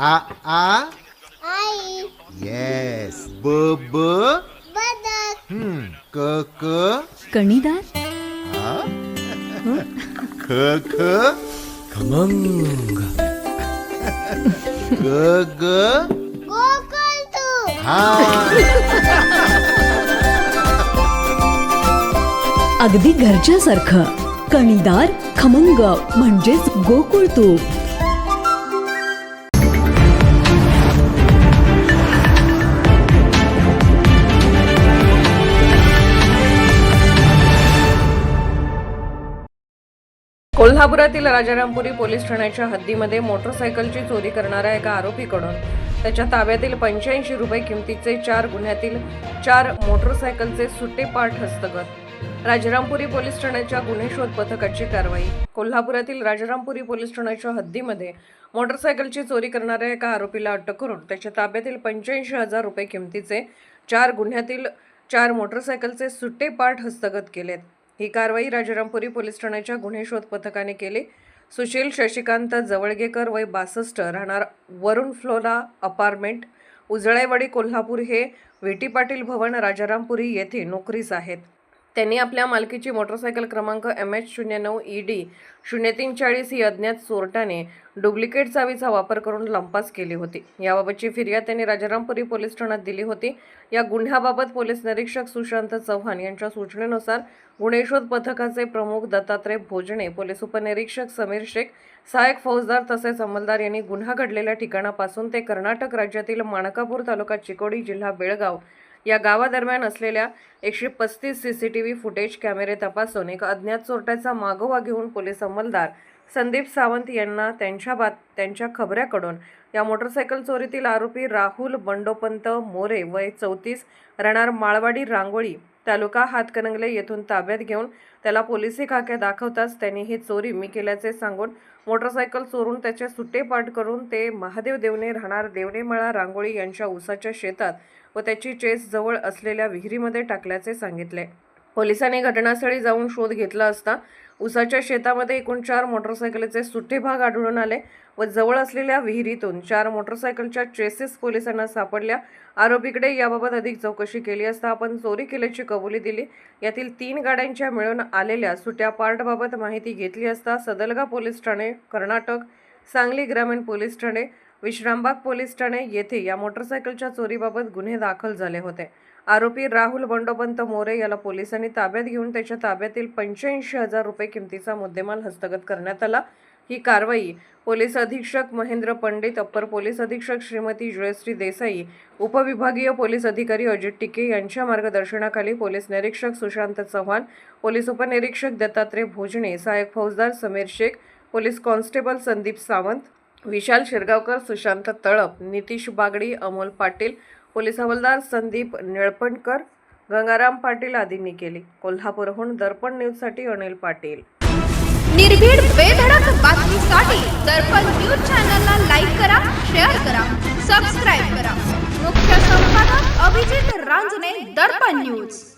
आ आ? आई. Yes ब ब बदक हम्म क क कणीदार? आ? ख ख खमंग. ग ग गोकुळ तू. हा. अगदी घरच्यासारखं. कणीदार खमंग म्हणजेच गोकुळ तूप कोल्हापुरातील राजारामपुरी पोलीस ठाण्याच्या हद्दीमध्ये मोटरसायकलची चोरी करणाऱ्या एका आरोपीकडून त्याच्या ताब्यातील पंच्याऐंशी रुपये किमतीचे चार गुन्ह्यातील चार मोटरसायकलचे सुट्टे पाठ हस्तगत. राजारामपुरी पोलीस ठाण्याच्या गुन्हे शोध पथकाची कारवाई. कोल्हापुरातील राजारामपुरी पोलीस ठाण्याच्या हद्दीमध्ये मोटरसायकलची चोरी करणाऱ्या एका आरोपीला अटक करून त्याच्या ताब्यातील पंच्याऐंशी हजार रुपये किमतीचे चार गुन्ह्यातील चार मोटरसायकलचे सुट्टे पाठ हस्तगत केलेत. ही कारवाई राजारामपुरी पोलीस ठाण्याच्या गुन्हे शोध पथकाने केली. सुशील शशिकांत जवळगेकर वय बासष्ट राहणार वरुण फ्लोरा अपार्टमेंट. उजळेवाडी कोल्हापूर हे व्ही पाटील भवन राजारामपुरी येथे नोकरीस आहेत. त्यांनी आपल्या मालकीची मोटरसायकल क्रमांक एम एच शून्य नऊ ई डी शून्य तीन चाळीस ही अज्ञात चोरट्याने डुप्लिकेट चावीचा वापर करून लंपास केली होती. याबाबतची फिर्याद त्यांनी राजारामपुरी पोलीस ठाण्यात दिली होती. या गुन्ह्याबाबत पोलीस निरीक्षक सुशांत चव्हाण यांच्या सूचनेनुसार गुन्हे शोध पथकाचे प्रमुख दत्तात्रय भोजने पोलीस उपनिरीक्षक समीर शेख सहाय्यक फौजदार तसेच अंमलदार यांनी गुन्हा घडलेल्या ठिकाणापासून ते कर्नाटक राज्यातील माणकापूर तालुका चिकोडी जिल्हा बेळगाव या गावादरम्यान असलेल्या एकशे पस्तीस C C T V footage कॅमेरे तपासून एक अज्ञात चोरट्याचा मागोवा घेऊन पोलीस अंमलदार संदीप सावंत यांना त्यांच्या बात त्यांच्या खबऱ्याकडून या मोटरसायकल चोरीतील आरोपी राहुल बंडोपंत मोरे वय चौतीस राहणार माळवाडी रांगोळी तालुका हातकणंगले येथून ताब्यात घेऊन त्याला पोलिसी खाक्या दाखवताच त्यांनी ही चोरी मी केल्याचे सांगून मोटरसायकल चोरून त्याचे सुट्टे पाठ करून ते महादेव देवणे राहणार देवणेमळा रांगोळी यांच्या उसाच्या शेतात व त्याची चेस जवळ असलेल्या विहिरीमध्ये टाकल्याचे सांगितले. पोलिसांनी घटनास्थळी जाऊन शोध घेतला असता उसाच्या शेतामध्ये एकूण चार मोटरसायकलीचे सुट्टे भाग आढळून आले व जवळ असलेल्या विहिरीतून चार मोटरसायकलच्या चेसेस पोलिसांना सापडल्या. आरोपीकडे याबाबत अधिक चौकशी केली असता आपण चोरी केल्याची कबुली दिली. यातील तीन गाड्यांच्या मिळून आलेल्या सुट्या पार्टबाबत माहिती घेतली असता सदलगा पोलीस ठाणे कर्नाटक सांगली ग्रामीण पोलीस ठाणे विश्रामबाग पोलीस ठाणे येथे या मोटरसायकलच्या चोरीबाबत गुन्हे दाखल झाले होते. आरोपी राहुल बंडोपंत मोरे याला पोलिसांनी ताब्यात घेऊन त्याच्या ताब्यातील पंच्याऐंशी हजार रुपये किमतीचा मुद्देमाल हस्तगत करण्यात आला. ही कारवाई पोलीस अधीक्षक महेंद्र पंडित अप्पर पोलीस अधीक्षक श्रीमती जयश्री देसाई उपविभागीय पोलीस अधिकारी अजित टिके यांच्या मार्गदर्शनाखाली पोलीस निरीक्षक सुशांत चव्हाण पोलीस उपनिरीक्षक दत्तात्रय भोजने सहाय्यक फौजदार Sameer Shaikh police constable Sandeep Sawant Vishal Shirgaonkar Sushant Talap Nitish Bagdi Amol Patil police हवालदार संदीप निळपणकर गंगाराम पाटील आदींनी केली. कोल्हापूरहून दर्पण न्यूजसाठी अनिल पाटील. निर्भीड बेधडक बातमीसाठी दर्पण न्यूज चॅनलला लाईक करा शेअर करा सबस्क्राईब करा. मुख्य संपादक अभिजित रांजणे दर्पण न्यूज.